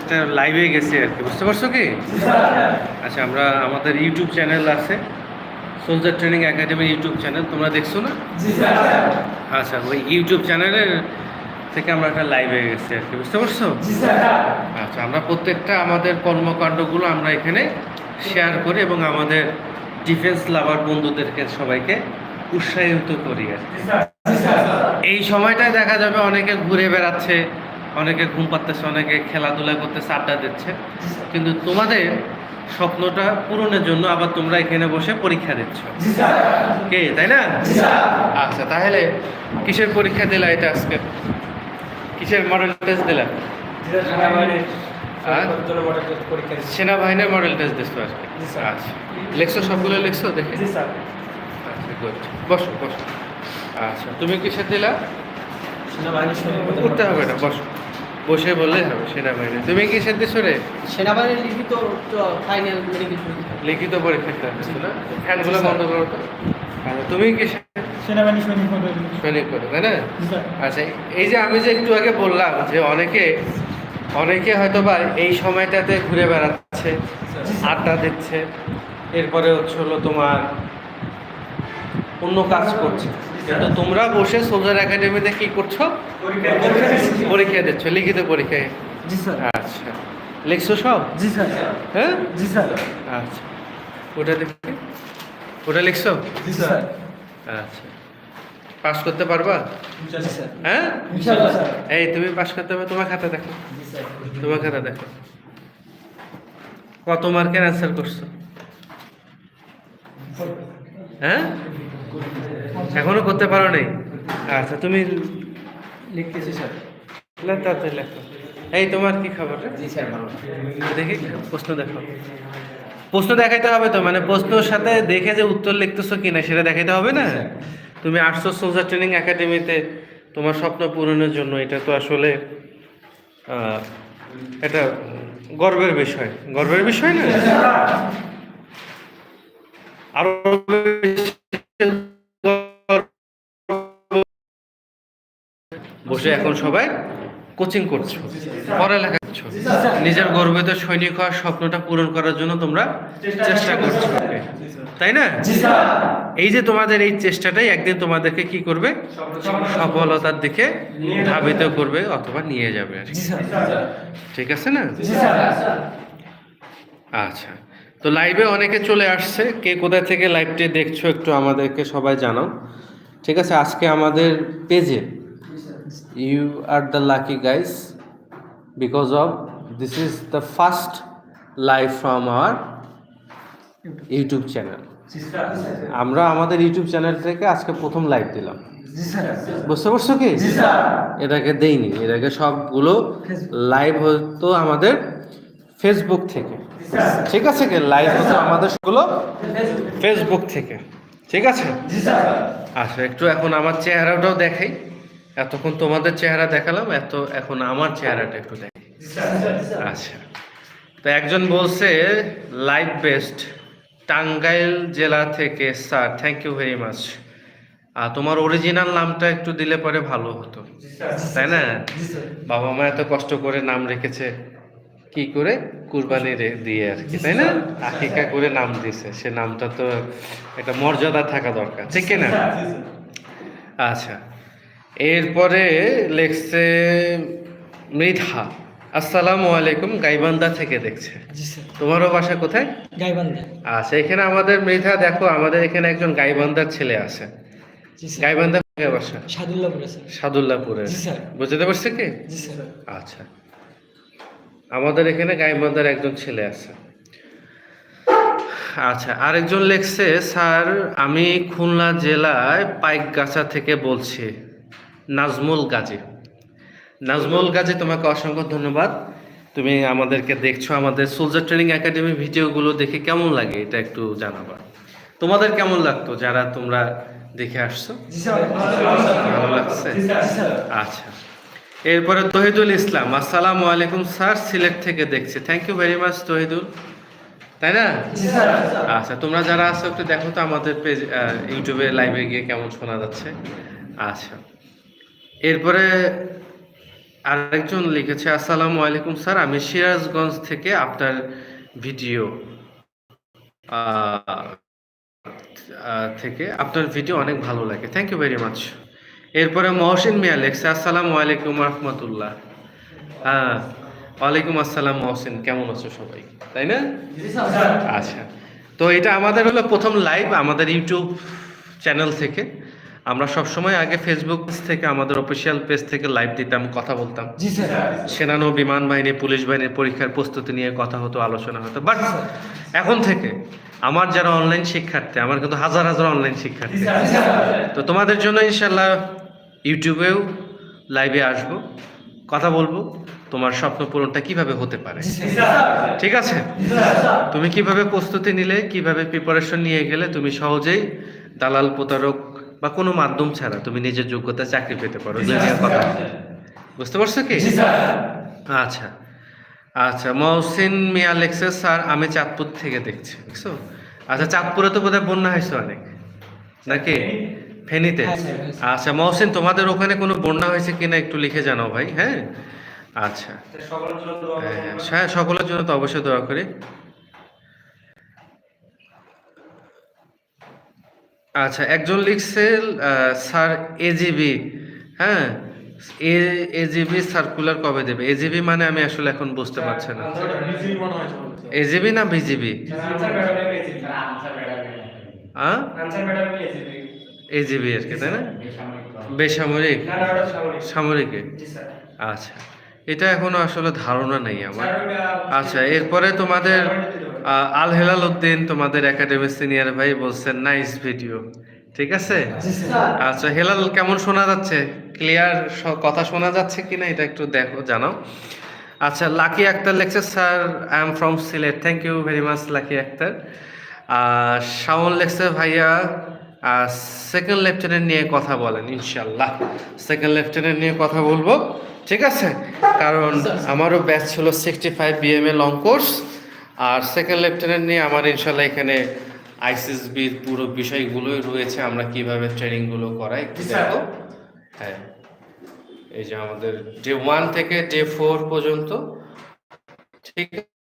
একটা লাইভে গেছি আর কি বুঝতে পারছ কি? আচ্ছা আমরা আমাদের ইউটিউব চ্যানেল আছে soldier training academy YouTube channel তোমরা দেখছ না? আচ্ছা ওই ইউটিউব চ্যানেলের থেকে আমরা একটা লাইভে গেছি আর কি বুঝতে পারছ? আচ্ছা আমরা প্রত্যেকটা আমাদের কর্মকাণ্ডগুলো আমরা এখানে শেয়ার করি এবং আমাদের ডিফেন্স লাভার বন্ধুদেরকে সবাইকে উৎসাহিত করি আর কি। এই সময়টায় দেখা যাবে অনেকে ঘুরে বেড়াচ্ছে অনেকে ঘুম পাচ্ছে অনেকে খেলাধুলা করতেছে আড্ডা দিচ্ছে। কিন্তু তোমাদের স্বপ্নটা পূরণের জন্য আবার তোমরা এখানে বসে পরীক্ষা দিচ্ছ। কে তাই না? আচ্ছা তাহলে কিসের পরীক্ষা দিলা এটা আজকে? কিসের মডেল টেস্ট দিলা? সেনাবাহিনীর মডেল টেস্ট দিচ্ছ। আজকে। আচ্ছা। লেখছো সবগুলো লেখছো দেখে? আচ্ছা গুড বসো বসো। আচ্ছা তুমি কিসের দিলা? করতে হবে না বসো। বসে বললেই হবে সেনাবাহিনী। তুমি কি কিসের দিছো রে সেনাবাহিনীর লিখিত ফাইনাল মেডিকেল পরীক্ষা। লিখিত পরীক্ষাটা দিছো না? ফ্যানগুলো বন্ধ করো তো। আচ্ছা তুমি কিসের সেনাবাহিনী সৈনিক পদে সৈনিক করে তাই না? আচ্ছা এই যে আমি যে একটু আগে বললাম যে অনেকে অনেকে হয়তো বা এই সময়টাতে ঘুরে বেড়াচ্ছে আড্ডা দিচ্ছে এরপরে হচ্ছে হলো তোমার অন্য কাজ করছে। কিন্তু তোমরা বসে সোলজার একাডেমিতে কি করছ? পরীক্ষা দিচ্ছ। লিখিত পরীক্ষায় জি স্যার। আচ্ছা। লিখছো সব? জি স্যার। হ্যাঁ? জি স্যার। আচ্ছা। ওটা দেখি। ওটা লিখছো? জি স্যার। আচ্ছা। পাস করতে পারবা? হ্যাঁ? এই তুমি পাস করতে পারবে তোমার খাতা দেখো। তোমার খাতা দেখো। কত মার্কের অ্যান্সার করছ? হ্যাঁ? এখনও করতে পারো নাই? আচ্ছা তুমি লিখতেছি স্যার। তাড়াতাড়ি লেখো। এই তোমার কি খবর? জি স্যার ভালো। দেখি প্রশ্ন দেখো। প্রশ্ন দেখাইতে হবে তো মানে প্রশ্নর সাথে দেখে যে উত্তর লিখতেছো কিনা সেটা দেখাইতে হবে না? তুমি আসছো সোলজার ট্রেনিং একাডেমিতে তোমার স্বপ্ন পূরণের জন্য এটা তো আসলে আহ, এটা গর্বের বিষয়। গর্বের বিষয় না? আরও বসে এখন সবাই কোচিং করছ পড়ালেখা করছ। নিজের গর্বিত সৈনিক হওয়ার স্বপ্নটা পূরণ করার জন্য তোমরা চেষ্টা করছ। তাই না? এই যে তোমাদের এই চেষ্টাটাই একদিন তোমাদেরকে কি করবে? সফলতার দিকে ধাবিত করবে অথবা নিয়ে যাবে আর কি। ঠিক আছে না? আচ্ছা। তো লাইভে অনেকে চলে আসছে। কে কোথা থেকে লাইভটি দেখছ একটু আমাদেরকে সবাই জানাও। ঠিক আছে আজকে আমাদের পেজে you are the lucky guys because of this is the first live from our YouTube channel আমরা আমাদের ইউটিউব চ্যানেল থেকে আজকে প্রথম লাইভ দিলাম। বুঝতে পারছ কি? এটাকে দেইনি এটাকে সবগুলো লাইভ হতো আমাদের ফেসবুক থেকে। ঠিক আছে কি? লাইভ হতো আমাদের সবগুলো? ফেসবুক থেকে। ঠিক আছে? জি স্যার। আচ্ছা একটু এখন আমার চেহারাটাও দেখাই। এতক্ষণ তোমাদের চেহারা দেখালাম এত এখন আমার চেহারাটা একটু দেখাই। জি স্যার। আচ্ছা। তো একজন বলছে লাইভ বেস্ট টাঙ্গাইল জেলা থেকে sir thank you very much আর তোমার অরিজিনাল নামটা একটু দিলে পরে ভালো হতো। তাই না? বাবা মা এত কষ্ট করে নাম রেখেছে। কি করে কুরবানি দিয়ে আর কি তাই না? আকিকা করে নাম দিছে। সে নামটা তো একটা মর্যাদা থাকা দরকার ঠিক কিনা আচ্ছা। এরপরে লেখছে মৃধা। আসসালামু আলাইকুম গাইবান্ধা থেকে দেখছে। তোমারও বাসা কোথায়? গাইবান্ধা। আচ্ছা এখানে আমাদের মৃধা দেখো আমাদের এখানে একজন গাইবান্ধার ছেলে আছে। গাইবান্ধা বাসা? জি স্যার। বুঝতে পারছে কি? আচ্ছা। আমাদের এখানে গাইবান্ধার একজন ছেলে আছে। আচ্ছা আরেকজন লেখছে স্যার আমি খুলনা জেলায় পাইকগাছা থেকে বলছি নাজমুল গাজী। নাজমুল গাজী তোমাকে অসংখ্য ধন্যবাদ। তুমি আমাদেরকে দেখছ আমাদের সোলজার ট্রেনিং একাডেমি ভিডিওগুলো দেখে কেমন লাগে এটা একটু জানাবা। তোমাদের কেমন লাগতো যারা তোমরা দেখে আসছো? ভালো লাগছে। আচ্ছা। এরপরে তহিদুল ইসলাম আসসালামু আলাইকুম স্যার সিলেট থেকে দেখছি। Thank you very much Tohidul. তাই না? আচ্ছা তোমরা যারা আছো একটু দেখো তো আমাদের পেজ ইউটিউবে লাইভে গিয়ে কেমন শোনা যাচ্ছে। আচ্ছা। এরপরে আরেকজন লিখেছে আসসালামু আলাইকুম স্যার আমি সিরাজগঞ্জ থেকে আপনার ভিডিও থেকে আপনার ভিডিও অনেক ভালো লাগে। থ্যাংক ইউ ভেরি মাচ এরপরে মহসিন মিয়া লেখছে আসসালামু আলাইকুম রহমতুল্লাহ। হ্যাঁ ওয়ালাইকুম আসসালাম মহসিন কেমন আছো সবাই? তাই না? আচ্ছা তো এটা আমাদের হলো প্রথম লাইভ আমাদের ইউটিউব চ্যানেল থেকে। আমরা সব সময় আগে ফেসবুক থেকে আমাদের অফিসিয়াল পেজ থেকে লাইভ দিতাম কথা বলতাম। সেনানো বিমান বাহিনী পুলিশ বাহিনীর পরীক্ষার প্রস্তুতি নিয়ে কথা হতো আলোচনা হতো। বাট এখন থেকে আমার যারা অনলাইন শিক্ষার্থী আমার কিন্তু হাজার হাজার অনলাইন শিক্ষার্থী। তো তোমাদের জন্য ইনশাল্লাহ ইউটিউবেও লাইভে আসব কথা বলব তোমার স্বপ্ন পূরণটা কীভাবে হতে পারে? ঠিক আছে? তুমি কীভাবে প্রস্তুতি নিলে কীভাবে প্রিপারেশন নিয়ে গেলে তুমি সহজেই দালাল প্রতারক বা কোনো মাধ্যম ছাড়া তুমি নিজের যোগ্যতা চাকরি পেতে পারো। কথা। বুঝতে পারছ কি? আচ্ছা। আচ্ছা মহসিন মিয়া লেখছে স্যার আমি চাঁদপুর থেকে দেখছি বুঝছ? আচ্ছা চাঁদপুরে তো বোধহয় বন্যা হয়েছে অনেক। নাকি? ফেনীতে? হ্যাঁ, স্যার, হয়েছে। আচ্ছা মহসিন তোমাদের ওখানে কোনো বন্যা হয়েছে কিনা একটু লিখে জানাও ভাই হ্যাঁ? আচ্ছা। হ্যাঁ, হ্যাঁ সকলের জন্য তো অবশ্যই দোয়া করি। আচ্ছা একজন লিখছে স্যার এজিবি হ্যাঁ? এ এজিবি সার্কুলার কবে দেবে? এজিবি মানে আমি আসলে এখন বুঝতে পারছি না। এজিবি না বিজিবি হ্যাঁ এজিবি আর কি তাই না? বেসামরিক। সামরিকে। আচ্ছা। এটা এখনও আসলে ধারণা নেই আমার। আচ্ছা এরপরে তোমাদের আল হেলাল উদ্দিন তোমাদের একাডেমি সিনিয়র ভাই বলছেন নাইস ভিডিও। ঠিক আছে? আচ্ছা হেলাল কেমন শোনা যাচ্ছে? ক্লিয়ার কথা শোনা যাচ্ছে কিনা এটা একটু দেখো জানাও। আচ্ছা লাকি আক্তার লেখছে sir I am from Sylhet. Thank you very much Lucky Akter. আর শাওন লেখছে ভাইয়া সেকেন্ড লেফটেন্যান্ট নিয়ে কথা বলেন ইনশাল্লাহ সেকেন্ড লেফটেন্যান্ট নিয়ে কথা বলব ঠিক আছে? কারণ আমারও ব্যাচ ছিল sixty five BMA long course আর সেকেন্ড লেফটেন্যান্ট নিয়ে আমার ইনশাল্লাহ এখানে আইসিএসবির পুরো বিষয়গুলোই রয়েছে আমরা কীভাবে ট্রেনিংগুলো করাই একটু দেখো। হ্যাঁ। এই যে আমাদের ডে ওয়ান থেকে ডে ফোর পর্যন্ত ঠিক আছে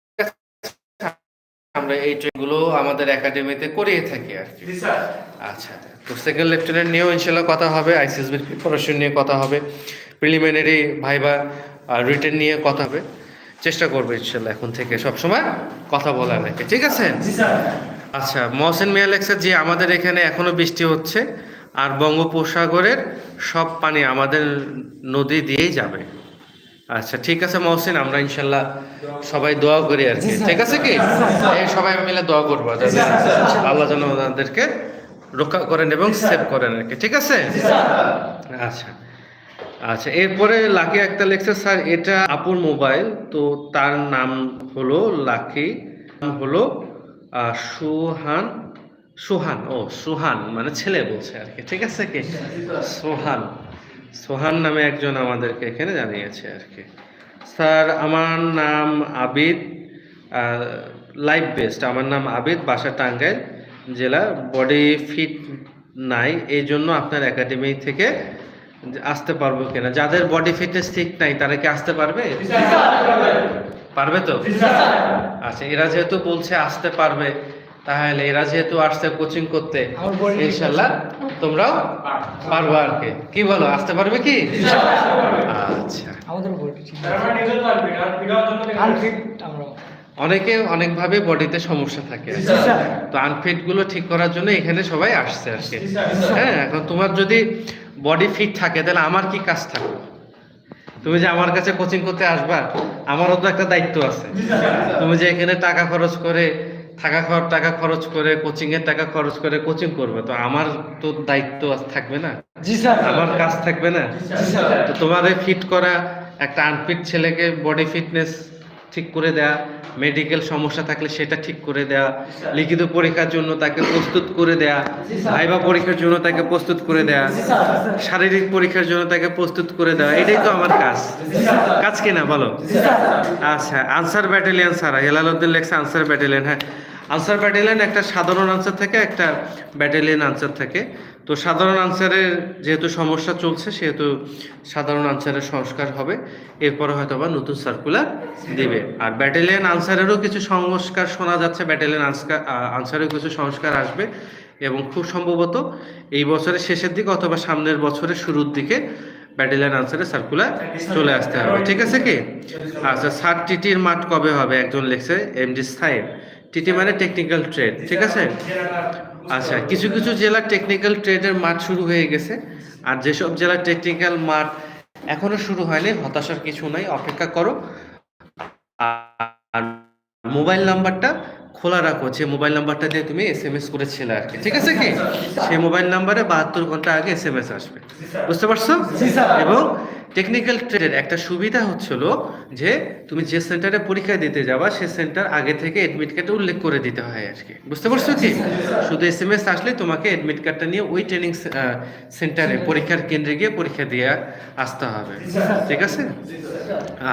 আমরা এই ট্রেনগুলো আমাদের একাডেমিতে করিয়ে থাকি আর কি। আচ্ছা তো সেকেন্ড লেফটেন্যান্ট নিয়েও ইনশাল্লাহ কথা হবে আইসিএসবির প্রিপারেশন নিয়ে কথা হবে প্রিলিমিনারি ভাইবা রিটেন নিয়ে কথা হবে। চেষ্টা করব ইনশাল্লাহ এখন থেকে সবসময় কথা বলা নাকি ঠিক আছে? আচ্ছা মহসেন মিয়া লেখছে যে আমাদের এখানে এখনও বৃষ্টি হচ্ছে আর বঙ্গোপসাগরের সব পানি আমাদের নদী দিয়েই যাবে। আচ্ছা ঠিক আছে মহসিন আমরা ইনশাল্লাহ সবাই দোয়া করি আর কি। ঠিক আছে কি? সবাই মিলে দোয়া করব আল্লাহ যেন ওনাদেরকে রক্ষা করেন এবং সেভ করেন আর কি ঠিক আছে? আচ্ছা। আচ্ছা এরপরে লাকি একটা লেখছে স্যার এটা আপুর মোবাইল তো তার নাম হলো লাকি নাম হলো সুহান সুহান ও সুহান মানে ছেলে বলছে আর কি ঠিক আছে কি? সোহান। সোহান নামে একজন আমাদেরকে এখানে জানিয়েছে আর কি। স্যার আমার নাম আবিদ লাইফ বেস্ট। আমার নাম আবিদ বাসা টাঙ্গাইল জেলা বডি ফিট নাই। এই জন্য আপনার একাডেমি থেকে আসতে পারব কিনা? যাদের বডি ফিটনেস ঠিক নাই তারা কি আসতে পারবে? পারবে। তো? আচ্ছা এরা যেহেতু বলছে আসতে পারবে তাহলে এরা যেহেতু আসছে কোচিং করতে ইনশাল্লাহ তোমরাও পারব। আর কি। কি বলো আসতে পারবে কি? আচ্ছা। আমরা অনেকে অনেকভাবে বডিতে সমস্যা থাকে। তো আনফিটগুলো ঠিক করার জন্য এখানে সবাই আসছে আর কি। হ্যাঁ এখন তোমার যদি বডি ফিট থাকে তাহলে আমার কি কাজ থাকবে? তুমি যে আমার কাছে কোচিং করতে আসবা আমারও তো একটা দায়িত্ব আছে। তুমি যে এখানে টাকা খরচ করে থাকা খাওয়ার টাকা খরচ করে কোচিং এর টাকা খরচ করে কোচিং করবে তো আমার তো দায়িত্ব থাকবে না? জি স্যার। আমার কাজ থাকবে না? তো তোমাদের ফিট করা একটা আনফিট ছেলেকে বডি ফিটনেস ঠিক করে দেয়া মেডিকেল সমস্যা থাকলে সেটা ঠিক করে দেয়া লিখিত পরীক্ষার জন্য তাকে প্রস্তুত করে দেয়া ভাইবা পরীক্ষার জন্য তাকে প্রস্তুত করে দেয়া শারীরিক পরীক্ষার জন্য তাকে প্রস্তুত করে দেওয়া এটাই তো আমার কাজ। কাজ কিনা বলো? আচ্ছা আনসার ব্যাটালিয়ান স্যার হেলালুদ্দিন লেখছে আনসার ব্যাটালিয়ান হ্যাঁ। আনসার ব্যাটালিয়ান একটা সাধারণ আনসার থাকে, একটা ব্যাটালিয়ান আনসার থাকে। তো সাধারণ আনসারের যেহেতু সমস্যা চলছে, সেহেতু সাধারণ আনসারের সংস্কার হবে। এরপরে হয়তো বা নতুন সার্কুলার দিবে। আর ব্যাটালিয়ান আনসারেরও কিছু সংস্কার শোনা যাচ্ছে ব্যাটালিয়ান আনস্কার আনসারেও কিছু সংস্কার আসবে। এবং খুব সম্ভবত এই বছরের শেষের দিকে অথবা সামনের বছরের শুরুর দিকে ব্যাটেলিয়ান আনসারের সার্কুলার চলে আসতে হবে। ঠিক আছে কি? আচ্ছা সার টিটির মাঠ কবে হবে? একজন লিখছে এমডি সাহেব টিটি মানে টেকনিক্যাল ট্রেড ঠিক আছে? আচ্ছা কিছু কিছু জেলা টেকনিক্যাল ট্রেডের মাঠ শুরু হয়ে গেছে, আর যেসব জেলার টেকনিক্যাল মাঠ এখনও শুরু হয়নি, হতাশার কিছু নাই, অপেক্ষা করো। আর মোবাইল নাম্বারটা খোলা রাখো যে মোবাইল নাম্বারটা দিয়ে তুমি এস এম এস করেছিলে আর কি। ঠিক আছে কি? সেই মোবাইল নাম্বারে বাহাত্তর ঘণ্টা আগে এস এম এস আসবে বুঝতে পারছ? এবং টেকনিক্যাল ট্রেডের একটা সুবিধা হচ্ছিল যে তুমি যে সেন্টারে পরীক্ষা দিতে যাবা সে সেন্টার আগে থেকে এডমিট কার্ডে উল্লেখ করে দিতে হয় আর কি। বুঝতে পারছ কি? শুধু এস এম এস আসলে তোমাকে এডমিট কার্ডটা নিয়ে ওই ট্রেনিং সেন্টারে পরীক্ষার কেন্দ্রে গিয়ে পরীক্ষা দিয়ে আসতে হবে। ঠিক আছে?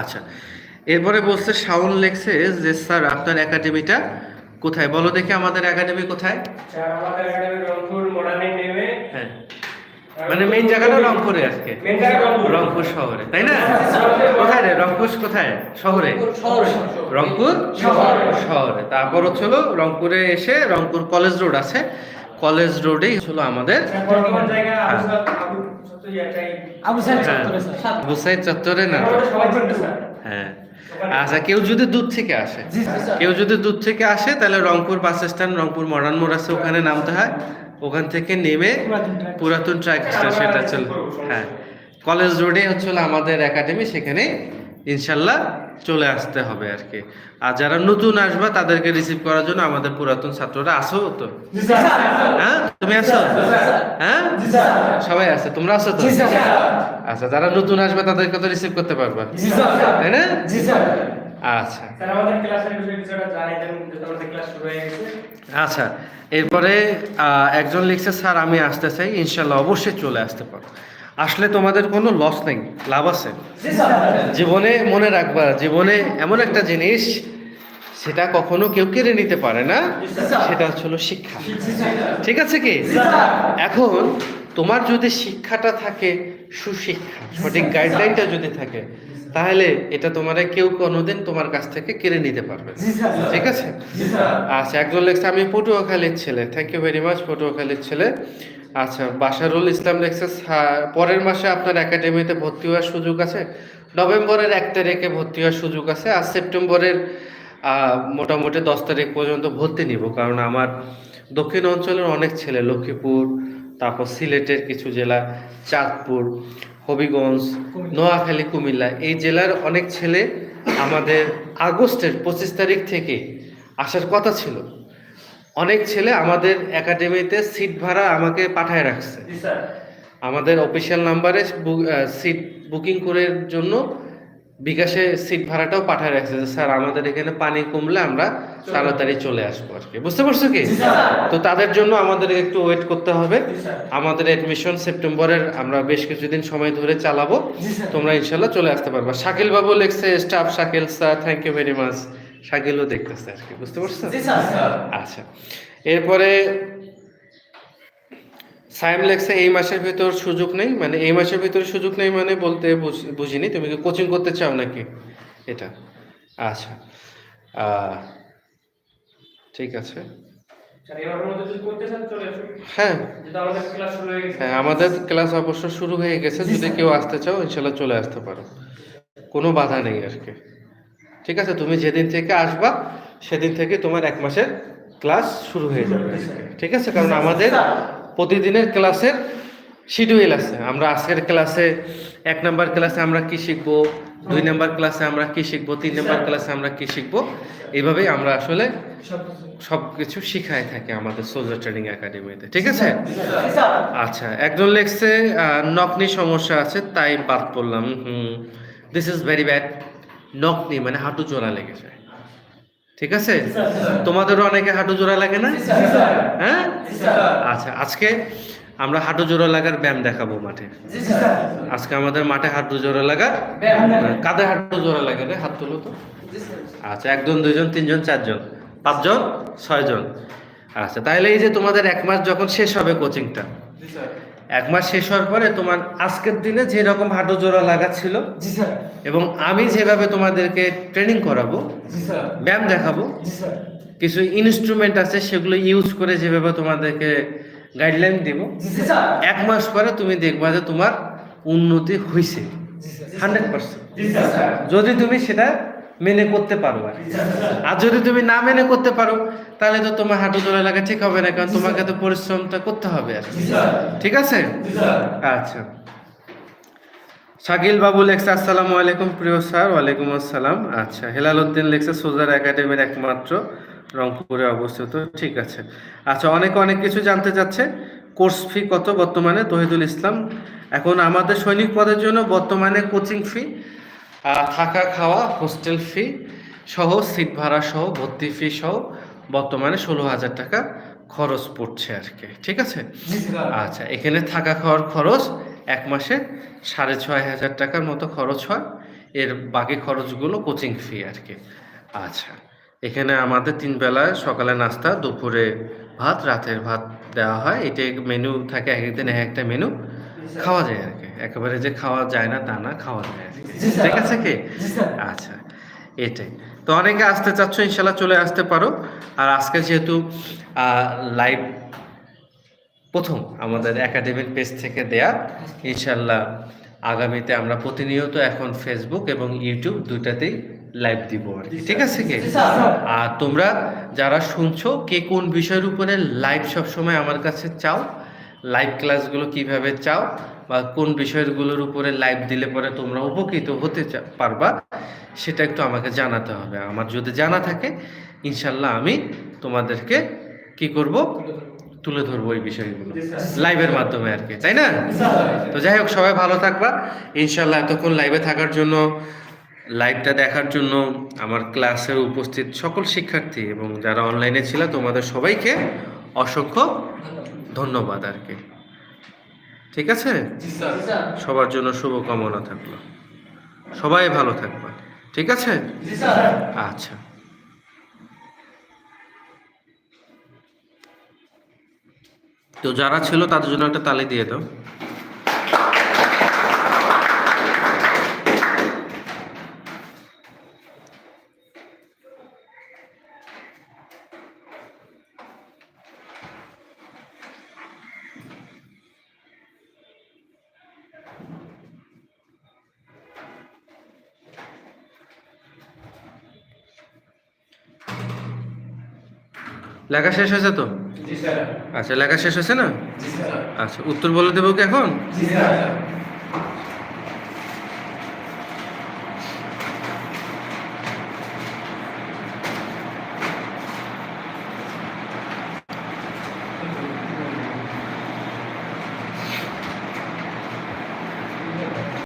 আচ্ছা। এরপরে বলছে শাওন লেখছে যে স্যার আপনার একাডেমিটা কোথায়? বলো দেখি আমাদের একাডেমি কোথায়? আমাদের একাডেমি রংপুর মডার্নে নেমে। হ্যাঁ। মানে মেইন জায়গাটা রংপুরে আজকে। রংপুর। শহরে তাই না? কোথায় রে? রংপুর কোথায়? শহরে? রংপুর শহরে। তারপর হচ্ছিল রংপুরে এসে রংপুর কলেজ রোড আছে। কলেজ রোডেই হচ্ছিল আমাদের। স্যার, আবু আবু সাহেব হ্যাঁ, চত্বরে না? হ্যাঁ। আচ্ছা কেউ যদি দূর থেকে আসে। কেউ যদি দূর থেকে আসে তাহলে Rangpur bus stand Rangpur modern মোড় আছে ওখানে নামতে হয়। ওখান থেকে নেমে পুরাতন ট্রাক। স্টেশন। সেটা চল হ্যাঁ। কলেজ রোডে হচ্ছে আমাদের একাডেমি সেখানে ইনশাল্লাহ চলে আসতে হবে আর কি। আর যারা নতুন আসবা তাদেরকে রিসিভ করার জন্য আমাদের পুরাতন ছাত্ররা আসো তো। হ্যাঁ তুমি আসো? হ্যাঁ? সবাই আছে তোমরা আসো তো? আচ্ছা যারা নতুন আসবে তাদেরকে তো রিসিভ করতে পারবা। তাই না? আচ্ছা। আচ্ছা এরপরে একজন লিখছে স্যার আমি আসতে চাই। ইনশাল্লাহ অবশ্যই চলে আসতে পারো আসলে তোমাদের কোনো লস নেই, লাভ আছে। জীবনে মনে রাখবা, জীবনে এমন একটা জিনিস, সেটা কখনো কেউ কেড়ে নিতে পারে না, সেটা হচ্ছিল শিক্ষা। ঠিক আছে কি? এখন তোমার যদি শিক্ষাটা থাকে, সুশিক্ষা, সঠিক গাইডলাইনটা যদি থাকে, তাহলে এটা তোমার কেউ কোনোদিন তোমার কাছ থেকে কেড়ে নিতে পারবে ঠিক আছে? আচ্ছা একজন লেখছে, আমি পটুয়াখালীর ছেলে থ্যাংক ইউ ভেরি মাচ পটুয়াখালীর ছেলে। আচ্ছা বাশারুল ইসলাম লেখছে পরের মাসে আপনার একাডেমিতে ভর্তি হওয়ার সুযোগ আছে? নভেম্বরের এক তারিখে ভর্তি হওয়ার সুযোগ আছে আর সেপ্টেম্বরের মোটামুটি দশ তারিখ পর্যন্ত ভর্তি নিব কারণ আমার দক্ষিণ অঞ্চলের অনেক ছেলে লক্ষ্মীপুর তারপর সিলেটের কিছু জেলা চাঁদপুর হবিগঞ্জ নোয়াখালী কুমিল্লা এই জেলার অনেক ছেলে আমাদের আগস্টের পঁচিশ তারিখ থেকে আসার কথা ছিল। অনেক ছেলে আমাদের একাডেমিতে সিট ভাড়া আমাকে পাঠায় রাখছে। স্যার। আমাদের অফিসিয়াল নাম্বারে সিট বুকিং করার জন্য বিকাশে সিট ভাড়াটাও পাঠায় রাখছে যে স্যার আমাদের এখানে পানি কমলে আমরা তাড়াতাড়ি চলে আসব আর কি বুঝতে পারছ কি? তো তাদের জন্য আমাদের একটু ওয়েট করতে হবে। আমাদের এডমিশন সেপ্টেম্বরের আমরা বেশ কিছুদিন সময় ধরে চালাবো। তোমরা ইনশাল্লাহ চলে আসতে পারবা। শাকিল বাবু লিখছে staff Shakil sir thank you very much শাকিলও দেখতেছে আর কি বুঝতে পারছ? আচ্ছা এরপরে সাইম লেখছে এই মাসের ভিতর সুযোগ নেই। মানে এই মাসের ভিতর সুযোগ নেই মানে বলতে বুঝ- বুঝিনি। তুমি কি কোচিং করতে চাও নাকি? এটা। আচ্ছা ঠিক আছে। হ্যাঁ। যেহেতু আমাদের ক্লাস শুরু হয়ে গেছে। হ্যাঁ আমাদের ক্লাস অবশ্য শুরু হয়ে গেছে। যদি কেউ আসতে চাও ইনশাল্লাহ চলে আসতে পারো। কোনো বাধা নেই আর কি। ঠিক আছে? তুমি যেদিন থেকে আসবা, সেদিন থেকে তোমার এক মাসের ক্লাস শুরু হয়ে যাবে। ঠিক আছে? কারণ আমাদের প্রতিদিনের ক্লাসের শিডিউল আছে। আমরা আজকের ক্লাসে এক নাম্বার ক্লাসে আমরা কি শিখব? দুই নাম্বার ক্লাসে আমরা কি শিখব? তিন নাম্বার ক্লাসে আমরা কি শিখব? এইভাবেই আমরা আসলে সব কিছু শিখাই থাকি আমাদের সোলজার ট্রেনিং একাডেমিতে ঠিক আছে? আচ্ছা একজন লেখছে নকনি সমস্যা আছে, তাই বাদ পড়লাম। হুম this is very bad knock knee মানে হাঁটু জোড়া লেগে যায়। ঠিক আছে? তোমাদেরও অনেকে হাঁটু জোড়া লাগে না? হ্যাঁ? আচ্ছা আজকে আমরা হাঁটু জোড়া লাগার ব্যায়াম দেখাবো মাঠে। আজকে আমাদের মাঠে হাঁটু জোড়া লাগার কাঁধে হাঁটু জোড়া লাগে রে? হাত তুলো তো। আচ্ছা একজন, দুইজন, তিনজন, চারজন। পাঁচজন, ছয়জন। আচ্ছা তাহলে এই যে তোমাদের এক মাস যখন শেষ হবে কোচিংটা এক মাস শেষ হওয়ার পরে তোমার আজকের দিনে যেরকম হাঁটু জোড়া লাগা ছিল এবং আমি যেভাবে তোমাদেরকে ট্রেনিং করাবো ব্যায়াম দেখাবো কিছু ইনস্ট্রুমেন্ট আছে সেগুলো ইউজ করে যেভাবে তোমাদেরকে গাইডলাইন দিব এক মাস পরে তুমি দেখবা যে তোমার উন্নতি হয়েছে হান্ড্রেড পার্সেন্ট। যদি তুমি সেটা মেনে করতে পারো আর যদি তুমি না মেনে করতে পারো তাহলে তো তোমার হাঁটু জোড়া লাগা ঠিক হবে না কারণ তোমাকে তো পরিশ্রমটা করতে হবে আর। ঠিক আছে? আচ্ছা। শাকিল বাবু লেখছে আসসালামু আলাইকুম প্রিয় স্যার ওয়ালাইকুম আসসালাম। আচ্ছা হেলাল উদ্দিন লেখছে সোজার একাডেমির একমাত্র রংপুরে অবস্থিত। ঠিক আছে। আচ্ছা অনেকে অনেক কিছু জানতে চাচ্ছে। কোর্স ফি কত বর্তমানে? তহিদুল ইসলাম এখন আমাদের সৈনিক পদের জন্য বর্তমানে কোচিং ফি থাকা খাওয়া হোস্টেল ফি সহ সিট ভাড়া সহ ভর্তি ফি সহ বর্তমানে ষোলো হাজার টাকা খরচ পড়ছে আর কি ঠিক আছে? আচ্ছা এখানে থাকা খাওয়ার খরচ এক মাসে সাড়ে ছয় হাজার টাকার মতো খরচ হয়। এর বাকি খরচগুলো কোচিং ফি আর কি। আচ্ছা এখানে আমাদের তিন বেলায় সকালে নাস্তা দুপুরে ভাত রাতের ভাত দেওয়া হয়। এটা মেনু থাকে এক একদিন এক একটা মেনু খাওয়া যায় আর কি একেবারে যে খাওয়া যায় না তা না খাওয়া যায় আর কি। ঠিক আছে কি? আচ্ছা এটাই। তো অনেকে আসতে চাচ্ছ ইনশাল্লাহ চলে আসতে পারো। আর আজকে যেহেতু লাইভ প্রথম আমাদের একাডেমির পেজ থেকে দেয়া ইনশাল্লাহ আগামীতে আমরা প্রতিনিয়ত এখন ফেসবুক এবং ইউটিউব দুইটাতেই লাইভ দিব আর কি ঠিক আছে কি? আর তোমরা যারা শুনছো কে কোন বিষয়ের উপরে লাইভ সবসময় আমার কাছে চাও লাইভ ক্লাসগুলো কীভাবে চাও বা কোন বিষয়গুলোর উপরে লাইভ দিলে পরে তোমরা উপকৃত হতে পারবা সেটা একটু আমাকে জানাতে হবে। আমার যদি জানা থাকে ইনশাল্লাহ আমি তোমাদেরকে কি করব? তুলে ধরবো এই বিষয়গুলো। লাইভের মাধ্যমে আর কি তাই না? তো যাই হোক সবাই ভালো থাকবা। ইনশাল্লাহ এতক্ষণ লাইভে থাকার জন্য লাইভটা দেখার জন্য আমার ক্লাসের উপস্থিত সকল শিক্ষার্থী এবং যারা অনলাইনে ছিল তোমাদের সবাইকে অসংখ্য ধন্যবাদ আর কি। ঠিক আছে? সবার জন্য শুভকামনা থাকল। সবাই ভালো থাকবা ঠিক আছে? আচ্ছা। তো যারা ছিল তাদের জন্য একটা তালি দিয়ে দাও। লেখা শেষ হয়েছে তো? আচ্ছা লেখা শেষ হয়েছে না? আচ্ছা উত্তর বলে দেবো কি এখন?